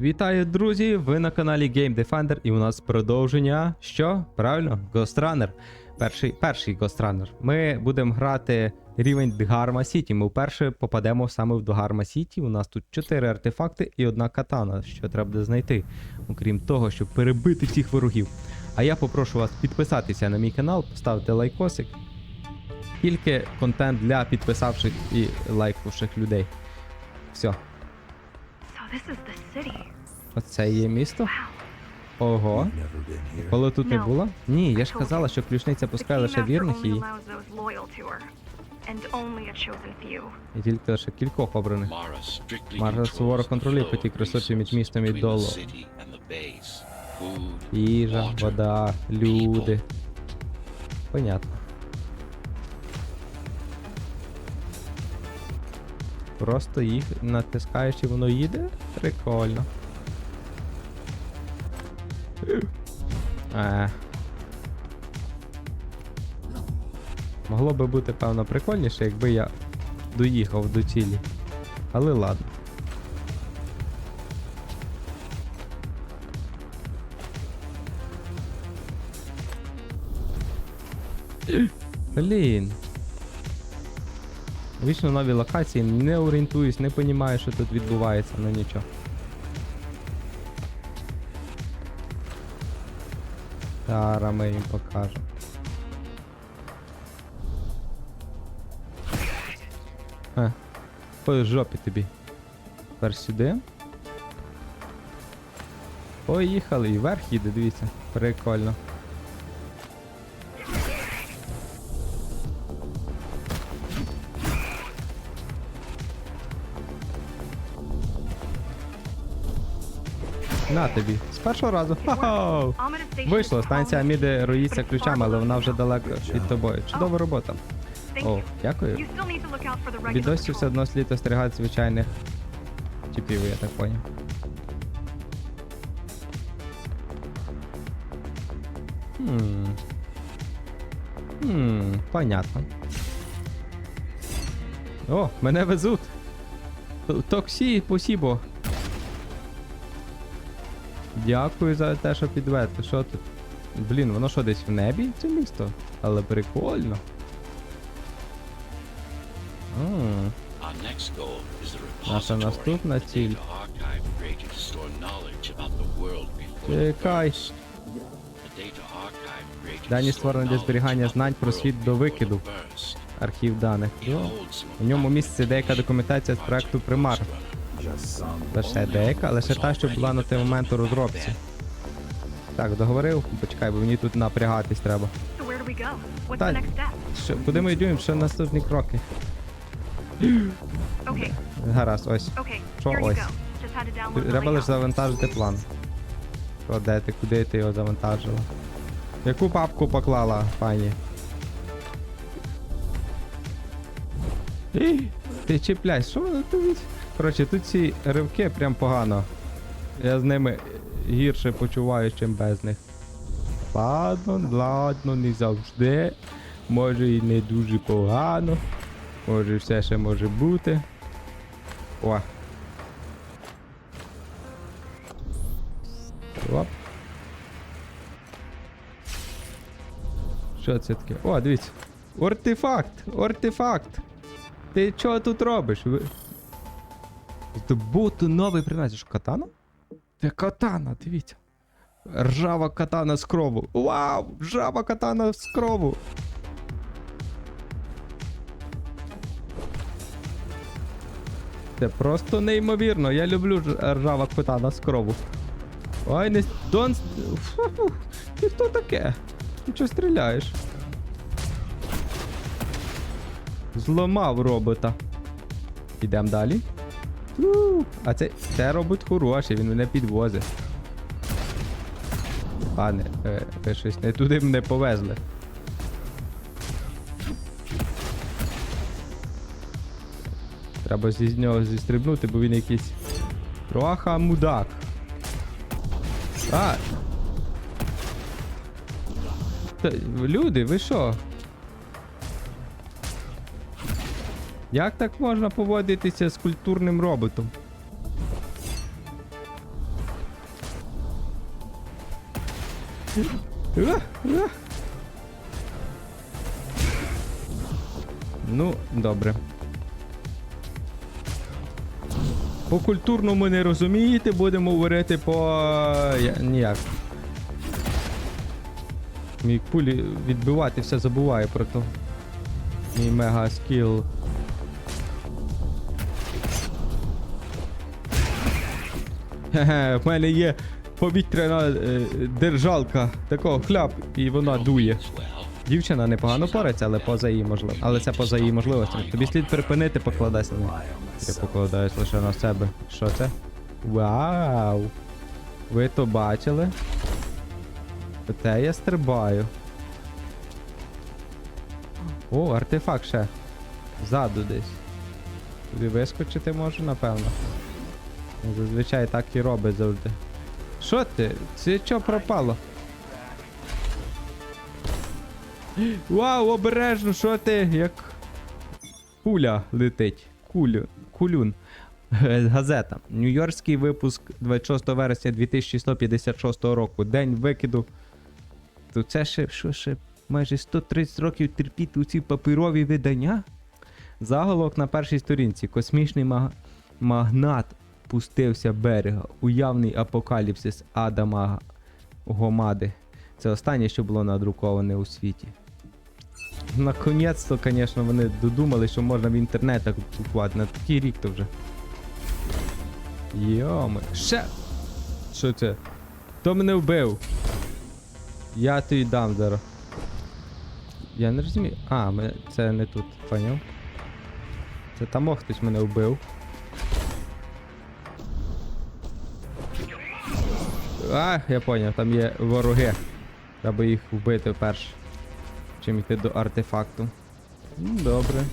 Вітаю, друзі! Ви на каналі Game Defender і у нас продовження. Що? Правильно? Ghost Runner. Перший, перший Ghost Runner. Ми будемо грати рівень Дгарма Сіті. Ми вперше попадемо саме в Дгарма Сіті. У нас тут 4 артефакти і одна катана, що треба знайти. Окрім того, щоб перебити всіх ворогів. А я попрошу вас підписатися на мій канал, поставити лайкосик. Тільки контент для підписавших і лайкнувших людей. Все, оце є місто. Ого. Коли тут не No. було? Ні, я ж казала, що ключниця пускає лише вірних only і, і тільки лише кількох обраних. Мара суворо контролює потік ресурсів між містом і долу. Їжа, вода, люди. Понятно. Просто їх натискаєш і воно їде? Прикольно. Е. Могло би бути, певно, прикольніше, якби я доїхав до цілі. Але ладно. Блін. Вічно нові локації, не орієнтуюсь, не розумію, що тут відбувається, ну нічого. Зараз ми їм покажемо. А, по жопі тобі. Тепер сюди. Поїхали, і вверх їде, дивіться. Прикольно. На тобі. З першого разу. It worked. Хо-хо! Вийшло, станція. Міди роїться ключами, але вона вже далеко від тобою. Чудова робота. О, дякую. Відосі все одно слід остерігати звичайних типів, я так поняв. Хм. Хм, понятно. О, мене везуть. Токсі, спасибо. Дякую за те, що підвезли. Що тут? Блін, воно що десь в небі це місто? Але прикольно. Наша наступна ціль. Чекай. Дані створені для зберігання знань про світ до викиду. Архів даних. У ньому міститься деяка документація з проекту Примар. Лише деяка, лише та, що була на той момент у розробці. Так, договорив? Почекай, бо мені тут напрягатись треба. Та- step? Що, куди ми йдемо? Що наступні кроки? Okay, Гаразд, ось. okay. Що ось? Треба лише завантажити план. Що, де ти, куди ти його завантажила? Яку папку поклала, пані? Ти чіпляй, що тут? Коротше, тут ці ривки прям погано. Я з ними гірше почуваю, чим без них. Ладно, ладно, не завжди. Може і не дуже погано. Може все ще може бути. О, Оп. Що це таке? О, дивіться. Артефакт! Артефакт! Ти чого тут робиш? Здобути новий. Це катана? Це катана, дивіться. Ржава катана з крову. Вау! Ржава катана з крову. Це просто неймовірно. Я люблю ржава катана з крову. Ой, не... Дон... Фу-фу. Ти хто таке? Ти чого стріляєш? Зламав робота. Ідемо далі. Фу. А це, це робот хороший, він мене підвозить. Пане, ви, ви щось не туди мене повезли. Треба з нього зістрибнути, бо він якийсь. Трохи мудак. А. Люди, ви що? Як так можна поводитися з культурним роботом? Ну, добре. По культурному не розумієте, будемо говорити по. Я... ніяк. Мій пулі відбивати все забуває про то. Мій мега скіл. Хе-хе, в мене є повітряна е, держалка, такого хляп, і вона дує. Дівчина непогано порається, але поза її можливо. Але це поза її можливостями. Тобі слід припинити покладайся на неї. Я покладаюсь лише на себе. Що це? Вау! Ви то бачили? Те я стрибаю. О, артефакт ще. Ззаду десь. Туди вискочити можу, напевно. Зазвичай так і робить завжди. Що ти? Це що пропало? Вау, обережно, що ти? Як куля летить. Кулю. Кулюн. Газета. Нью-Йоркський випуск 26 вересня 2156 року. День викиду. То це ще що ще майже 130 років терпіти у ці паперові видання? Заголовок на першій сторінці. Космічний маг... магнат пустився берега. Уявний апокаліпсис Адама Гомади. Це останнє, що було надруковане у світі. Наконець-то, звісно, вони додумали, що можна в інтернетах купувати. На такий рік то вже. Йоми. Ще. Що це? Хто мене вбив? Я тобі дам зараз. Я не розумію. А, ми... це не тут, поняв? Це там хтось мене вбив. А, я поняв, там є вороги. Треба їх вбити перш. Чим йти до артефакту. Ну, добре.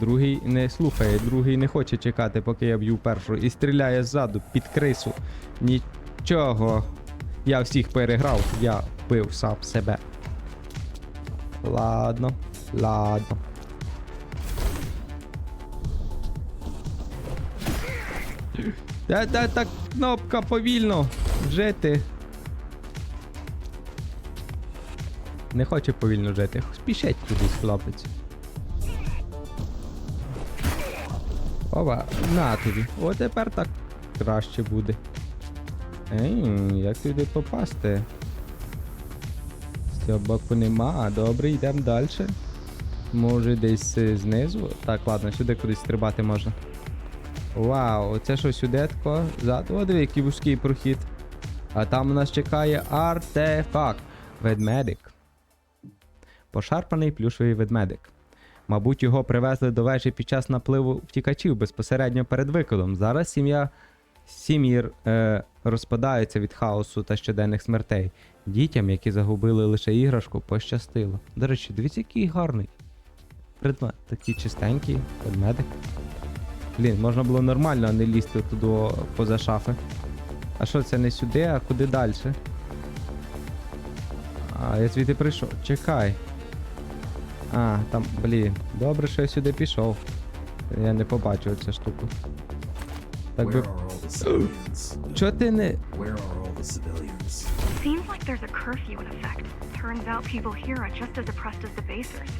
Другий не слухає, другий не хоче чекати, поки я б'ю першу. І стріляє ззаду під крису. Нічого. Я всіх переграв, я вбив сам себе. Ладно, ладно. Та та та кнопка повільно. Жити. Не хоче повільно жити. Спішить кудись, хлопець. Ова, на тобі. О, тепер так краще буде. Ей, як туди попасти? З цього боку нема. Добре, йдемо далі. Може десь е, знизу. Так, ладно, сюди кудись стрибати можна. Вау, це що сюди тако? Ззаду, о, який вузький прохід. А там нас чекає артефакт. Ведмедик. Пошарпаний плюшовий ведмедик. Мабуть, його привезли до вежі під час напливу втікачів безпосередньо перед викидом. Зараз сім'я сім'ї е, розпадаються від хаосу та щоденних смертей. Дітям, які загубили лише іграшку, пощастило. До речі, дивіться, який гарний. Предмет такий чистенький, ведмедик. Блін, можна було нормально, не лізти туди поза шафи. А що це не сюди, а куди далі? А, я звідти прийшов. Чекай. А, там, блін, добре, що я сюди пішов. Я не побачив цю штуку. Так би. Чого ти не. Where are all the civilians? Seems like there's a curfew in effect. Turns out people here are just as oppressed as the basers.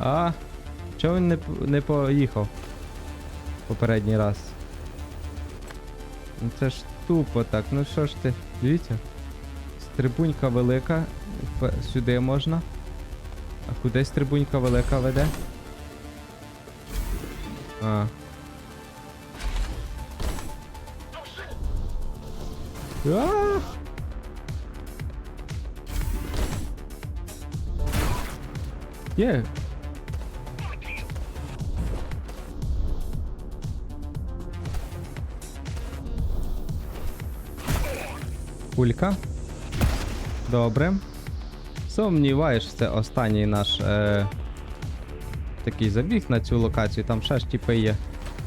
А, чого він не, не поїхав? Попередній раз. Ну це ж тупо так, ну що ж ти, дивіться. Стрибунька велика, сюди можна. А куди стрибунька велика веде? А. А! Є, Кулька. Добре. Сумніваюсь, що це останній наш е, такий забіг на цю локацію. Там ще ж тіпи є,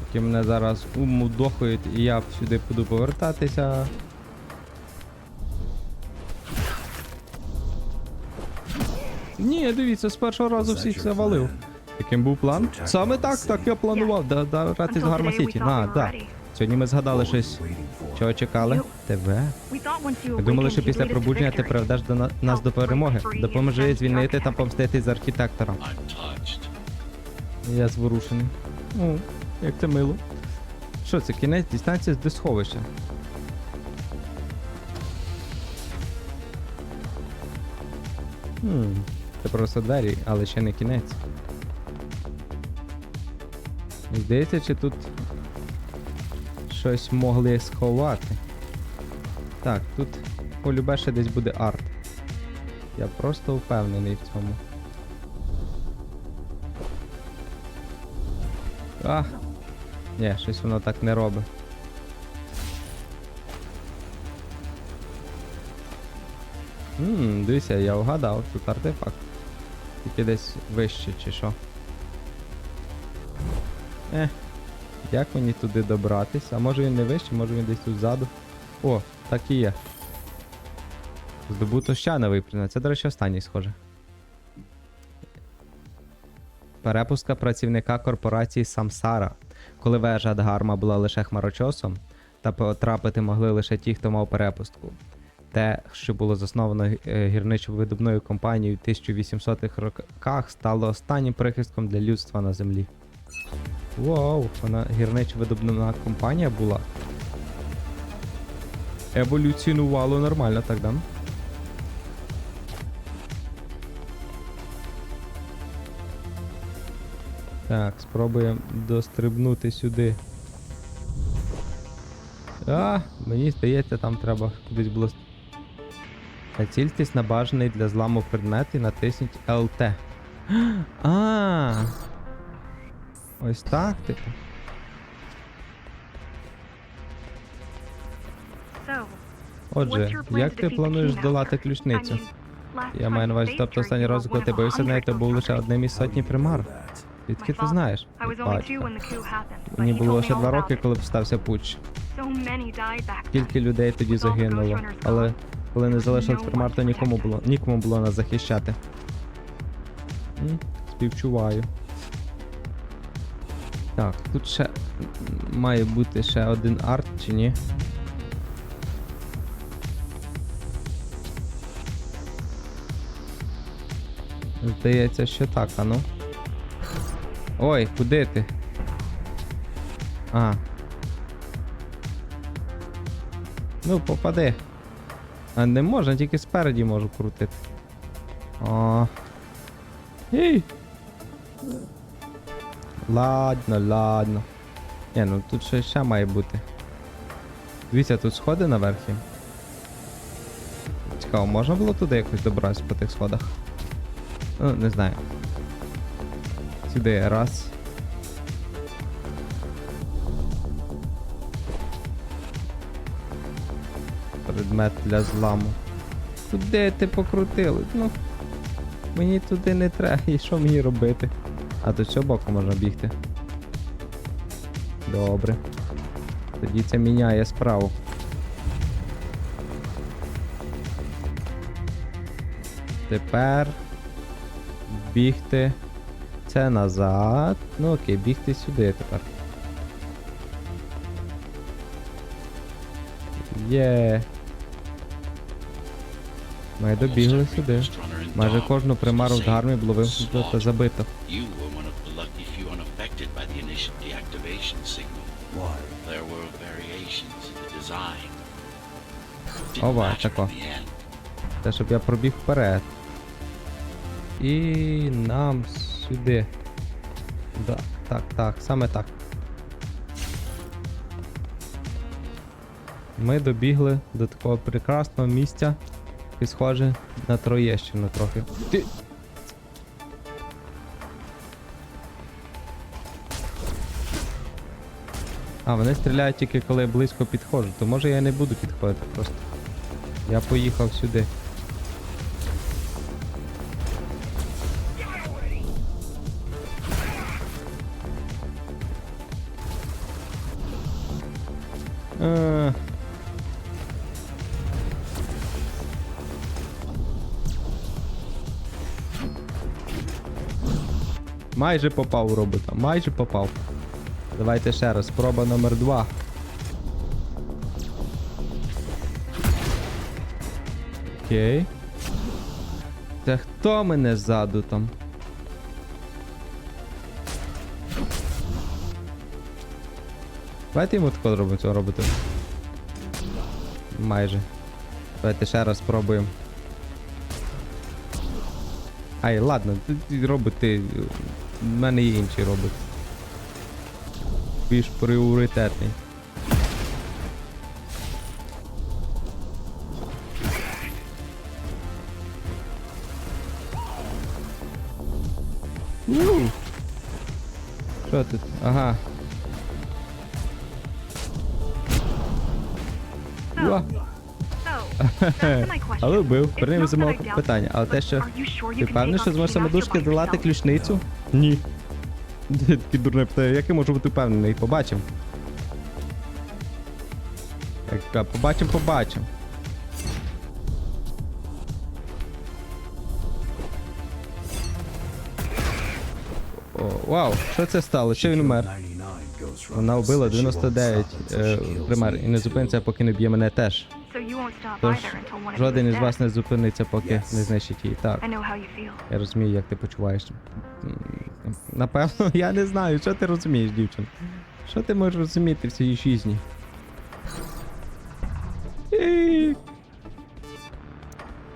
які мене зараз умудохують і я сюди буду повертатися. Ні, дивіться, з першого разу всіх завалив. Яким був план? Саме так, так я планував. Да, да, грати з Гарма Сіті. А, так. Сьогодні ми згадали щось. Чого чекали? Тебе. Ми думали, що після пробудження ти приведеш до на- нас до перемоги. Допоможи звільнити та помстити з touched. Я зворушений. Ну, як це мило. Що це, кінець дистанції з сховища? Хм, це просто двері, але ще не кінець. Здається, чи тут щось могли сховати. Так, тут полюбе ще десь буде арт. Я просто впевнений в цьому. А, ні, щось воно так не робить. Ммм, дивися, я вгадав, тут артефакт. Тільки десь вище чи що. Е, як мені туди добратись? А може він не вище, може він десь тут ззаду. О, так і є. Здобуто ще новий предмет. Це, до речі, останній схоже. Перепустка працівника корпорації Самсара. Коли вежа Дгарма була лише хмарочосом, та потрапити могли лише ті, хто мав перепустку. Те, що було засновано е, гірничо-видобною компанією в 1800-х роках, стало останнім прихистком для людства на землі. Вау, вона гірничо-видобна компанія була. Еволюціонувало нормально, так да? Так, спробуємо дострибнути сюди. А, мені здається, там треба кудись було. Націльтесь на бажаний для зламу предмет і натисніть LT. А. Ось так, типу. Отже, як ти плануєш Keymaster? долати ключницю? Я маю на увазі, тобто останній раз, коли ти бився з нею, то був лише одним із сотні примар. Звідки ти знаєш? Мені було лише два роки, коли стався путч. Then. Скільки людей тоді загинуло. Але коли не залишилось примар, то нікому було, нікому було нас захищати. Співчуваю. Так, тут ще має бути ще один арт, чи ні? Здається, що так, а ну. Ой, куди ти? А. Ну, попади. А не можна, тільки спереді можу крутити. О. Ей. Ладно, ладно. Ні, ну тут ще, ще має бути. Дивіться, тут сходи наверхі. Цікаво, можна було туди якось добратися по тих сходах? Ну, не знаю. Сюди раз. Предмет для зламу. Куди ти покрутили? Ну. Мені туди не треба, і що мені робити? А до цього боку можна бігти. Добре. Тоді це міняє справу. Тепер бігти. Це назад. Ну окей, бігти сюди тепер. Є. Ми добігли сюди. Майже кожну примару в Дгармі було вимкнуто та забито. Ова, тако. Те, щоб я пробіг вперед. І нам сюди. Да, так, так, саме так. Ми добігли до такого прекрасного місця, і схоже на Троєщину трохи. Ти... А, вони стріляють тільки коли я близько підходжу, то може я не буду підходити просто. Я поїхав сюди. Е. Майже попав у робота, майже попав. Давайте ще раз, спроба номер два. Окей. Це хто мене ззаду там? Давайте йому тако зробимо цього робота. Майже. Давайте ще раз спробуємо. Ай, ладно, ти- ти роботи. У мене є інші роботи. Більш пріоритетний. Що тут? Ага. Question. Але вбив. I doubt питання. Але те, що. Ти take що зможеш Chief самодужки долати ключницю? Ні. Такі дурне питання, як я можу бути впевнений? Побачимо. Побачимо, побачимо. О, вау, що це стало? Що він умер? 99 Ghost Runners. Вона вбила 99 stop until е, примар і не зупиниться, поки не б'є мене теж. Тож жоден із вас не зупиниться, поки Yes. не знищить її. Так. Я розумію, як ти почуваєш. Напевно, я не знаю, що ти розумієш, дівчина. Що ти можеш розуміти в цій? Ей.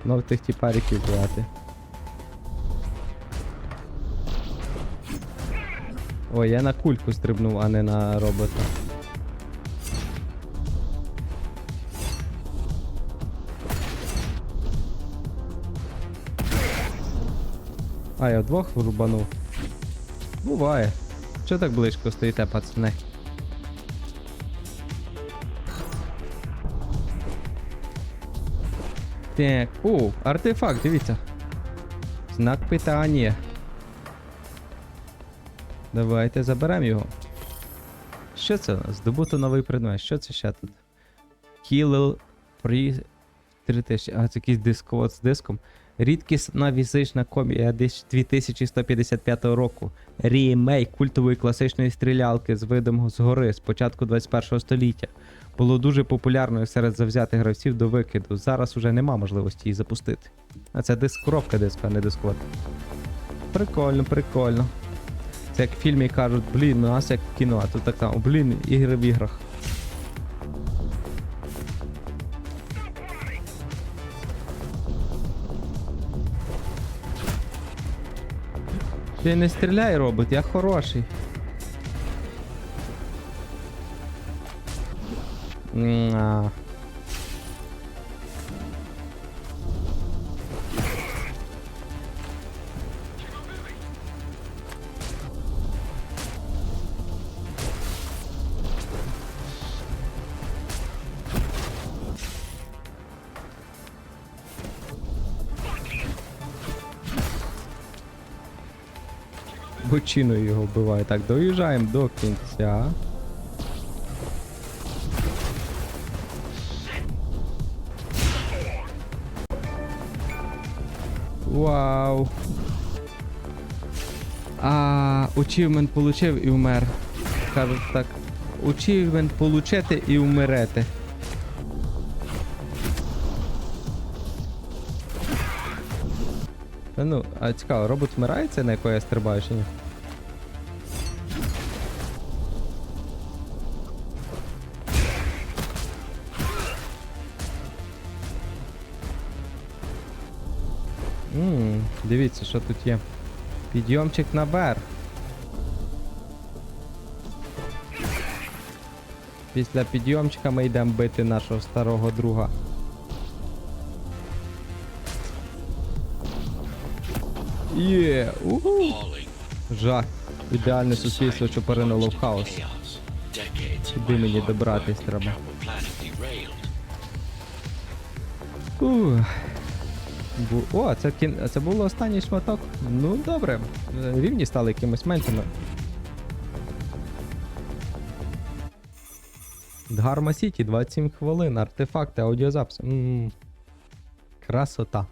Ну, тих тіпариків брати. Ой, я на кульку стрибнув, а не на робота. А, я вдвох врубанув. Буває. Чого так близько стоїте, пацани? Так, о, артефакт, дивіться. Знак питання. Давайте заберемо його. Що це у нас? Здобуто новий предмет. Що це ще тут? Kill Free 3000. А, це якийсь дисковод з диском. Рідкісна фізична комія десь 2155 року. Рімейк культової класичної стрілялки з видом згори з початку 21 століття. Було дуже популярною серед завзятих гравців до викиду. Зараз уже нема можливості її запустити. А це диск коробка а не дискот. Прикольно, прикольно. Це як в фільмі кажуть, блін, у нас як кіно, а тут так само, блін, ігри в іграх. Ти не стріляй, робот, я хороший. М, Бочиною його вбиває. Так, доїжджаємо до кінця. Вау. А, учівмент получив і вмер. Кажуть так. Учівмент получити і вмерете. Ну, а цікаво, робот вмирається, на якої я стрибаю чи ні? Дивіться, що тут є. Підйомчик наверх. Після підйомчика ми йдемо бити нашого старого друга. Є! Appalling. Жах. Ідеальне суспільство, що поринуло в хаос. Куди мені добратись треба? Ух. Бу- О, це, кін... це було останній шматок. Ну добре. Е, Рівні стали якимось меншими. Дгарма Сіті, 27 хвилин, артефакти, аудіозапис. м Красота.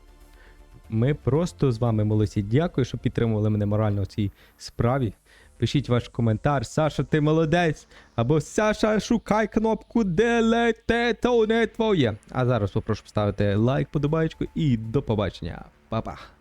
Ми просто з вами молодці. Дякую, що підтримували мене морально в цій справі. Пишіть ваш коментар. Саша, ти молодець. Або Саша, шукай кнопку делете, то не твоє. А зараз попрошу поставити лайк, подобаєчку і до побачення. Па-па.